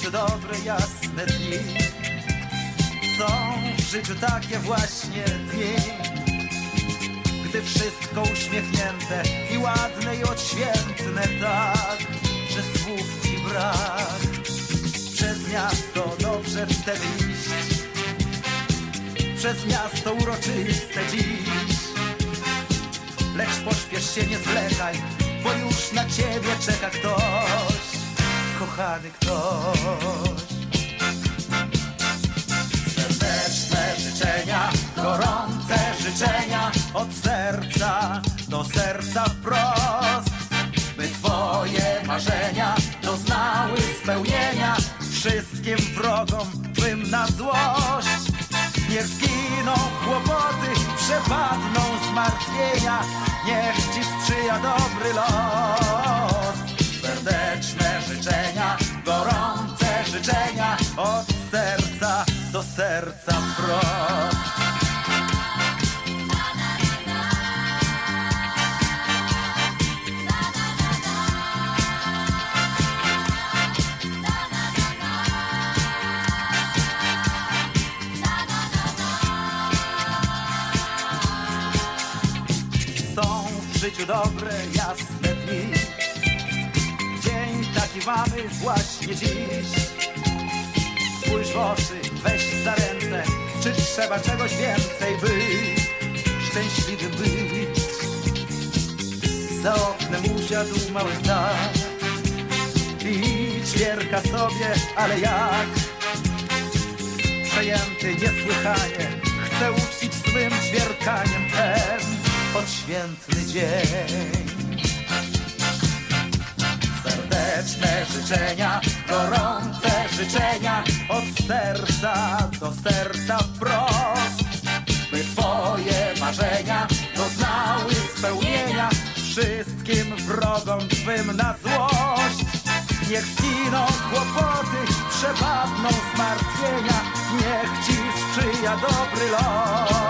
życiu dobre, jasne dni. Są w życiu takie właśnie dni, gdy wszystko uśmiechnięte i ładne i odświętne tak, że słów ci brak. Przez miasto dobrze wtedy iść, przez miasto uroczyste dziś. Lecz pośpiesz się, nie zwlekaj, bo już na ciebie czeka ktoś, kochany ktoś. Serdeczne życzenia, gorące życzenia od serca do serca wprost. By twoje marzenia doznały spełnienia wszystkim wrogom twym na złość. Niech zginą kłopoty, przepadną zmartwienia, niech ci sprzyja dobry los. Życiu dobre, jasne dni. Dzień taki mamy właśnie dziś. Spójrz w oczy, weź za ręce, czy trzeba czegoś więcej, by szczęśliwy być. Za oknem usiadł mały ptak i ćwierka sobie, ale jak przejęty niesłychanie Chcę uczcić swym ćwierkaniem odświętny dzień. Serdeczne życzenia, gorące życzenia Od serca do serca wprost. By twoje marzenia doznały spełnienia Wszystkim wrogom twym na złość. Niech zginą kłopoty, przepadną zmartwienia Niech ci sprzyja dobry los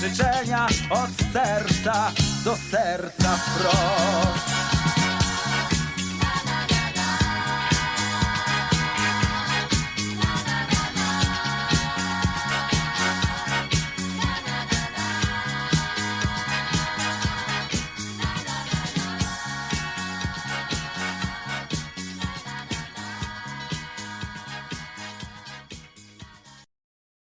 życzenia Od serca do serca wprost